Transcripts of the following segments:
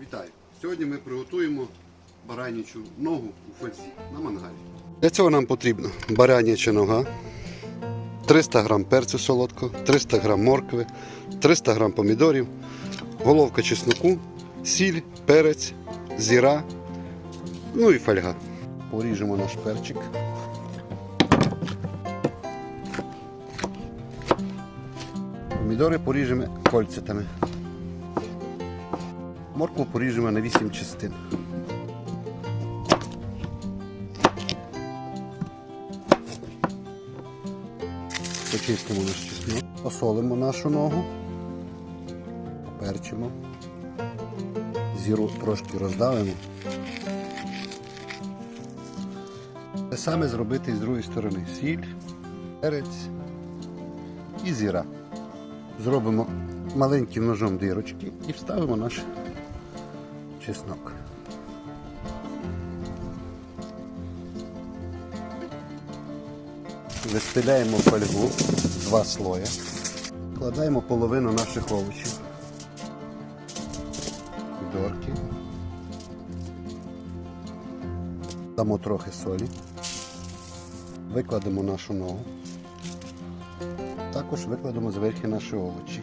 Вітаю! Сьогодні ми приготуємо баранячу ногу у фользі на мангалі. Для цього нам потрібна бараняча нога, 300 г перцю солодкого, 300 г моркви, 300 г помідорів, головка чесноку, сіль, перець, зіра, ну і фольга. Поріжемо наш перчик. Помідори поріжемо кольцятами. Моркву поріжемо на 8 частин. Почистимо наш чеснок, посолимо нашу ногу, поперчимо, зіру трошки роздавимо. Те саме зробити з другої сторони. Сіль, перець і зіра. Зробимо маленьким ножом дирочки і вставимо наш чеснок. Вистеляємо фольгу два слоя. Вкладаємо половину наших овочів. Помідорки. Дамо трохи солі. Викладемо нашу ногу. Також викладемо зверху наші овочі.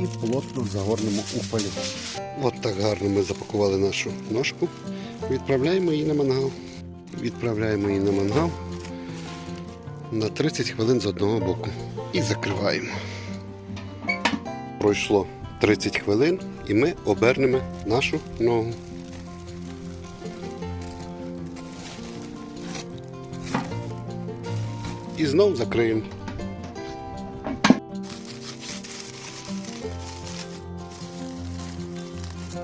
І плотно загорнемо у фольгу. От так гарно ми запакували нашу ножку. Відправляємо її на мангал. Відправляємо її на мангал на 30 хвилин з одного боку. І закриваємо. Пройшло 30 хвилин і ми обернемо нашу ногу. І знову закриємо. Hmm.